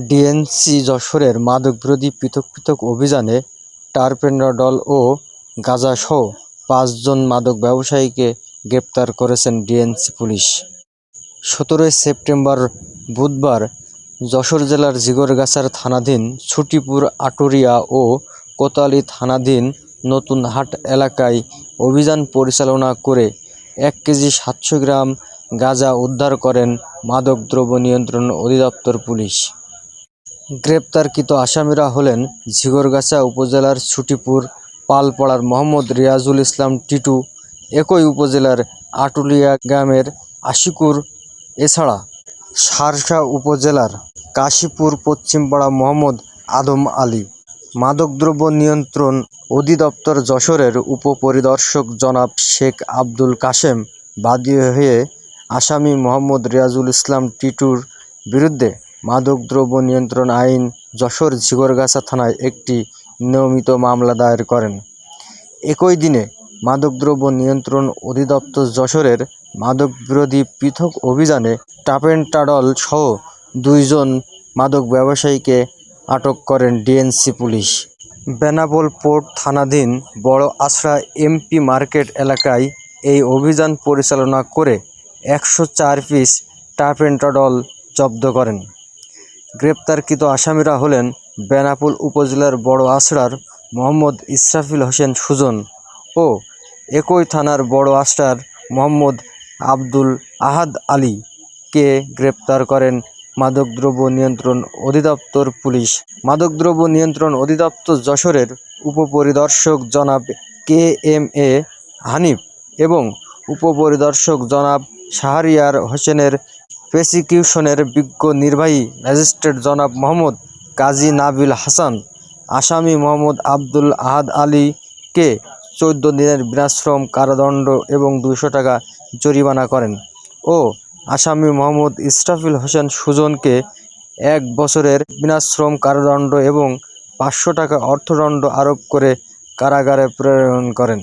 DNC যশোরের মাদকবিরোধী পৃথক পৃথক অভিযানে টারপেডাডল ও গাঁজাসহ পাঁচজন মাদক ব্যবসায়ীকে গ্রেপ্তার করেছেন ডিএনসি পুলিশ। সতেরোই সেপ্টেম্বর বুধবার যশোর জেলার জিগরগাছার থানাধীন ছুটিপুর আটুরিয়া ও কোতালি থানাধীন নতুন হাট এলাকায় অভিযান পরিচালনা করে এক কেজি সাতশো গ্রাম গাঁজা উদ্ধার করেন মাদকদ্রব্য নিয়ন্ত্রণ অধিদপ্তর পুলিশ। গ্রেপ্তারকৃত আসামিরা হলেন ঝিগরগাছা উপজেলার ছুটিপুর, পালপাড়ার মোহাম্মদ রিয়াজুল ইসলাম টিটু, একই উপজেলার আটুলিয়া গ্রামের আশিকুর, এছাড়া শার্শা উপজেলার কাশীপুর, পশ্চিমপাড়া মোহাম্মদ আদম আলী। মাদকদ্রব্য নিয়ন্ত্রণ অধিদপ্তর যশোরের উপপরিদর্শক জনাব শেখ আব্দুল কাশেম বাদী হয়ে আসামি মোহাম্মদ রিয়াজুল ইসলাম টিটুর বিরুদ্ধে মাদকদ্রব্য নিয়ন্ত্রণ আইন যশোর ঝিগরগাছা থানায় একটি নিয়মিত মামলা দায়ের করেন। একই দিনে মাদকদ্রব্য নিয়ন্ত্রণ অধিদপ্তর যশোরের মাদকবিরোধী পৃথক অভিযানে টাপেন্টাডল সহ দুইজন মাদক ব্যবসায়ীকে আটক করেন ডিএনসি পুলিশ। বেনাপোল পোর্ট থানাধীন বড় আশরা এমপি মার্কেট এলাকায় এই অভিযান পরিচালনা করে একশো চার পিস টাপেন্টাডল জব্দ করেন। গ্রেপ্তারকৃত আসামিরা হলেন বেনাপুল উপজেলার বড় আশরার মোহাম্মদ ইসরাফিল হোসেন সুজন ও একই থানার বড় আশরার মোহাম্মদ আব্দুল আহাদ আলী কে গ্রেপ্তার করেন মাদকদ্রব্য নিয়ন্ত্রণ অধিদপ্তর পুলিশ। মাদকদ্রব্য নিয়ন্ত্রণ অধিদপ্তর যশোরের উপপরিদর্শক জনাব কে এম এ হানিফ এবং উপপরিদর্শক জনাব শাহরিয়ার হোসেনের প্রসিকিউশনের বিজ্ঞ নির্বাহী ম্যাজিস্ট্রেট জনাব মোহাম্মদ কাজী নাবিল হাসান, আসামি মোহাম্মদ আব্দুল আহাদ আলীকে চৌদ্দ দিনের বিনাশ্রম কারাদণ্ড এবং দুশো টাকা জরিমানা করেন ও আসামি মোহাম্মদ ইসরাফিল হোসেন সুজনকে এক বছরের বিনাশ্রম কারাদণ্ড এবং পাঁচশো টাকা অর্থদণ্ড আরোপ করে কারাগারে প্রেরণ করেন।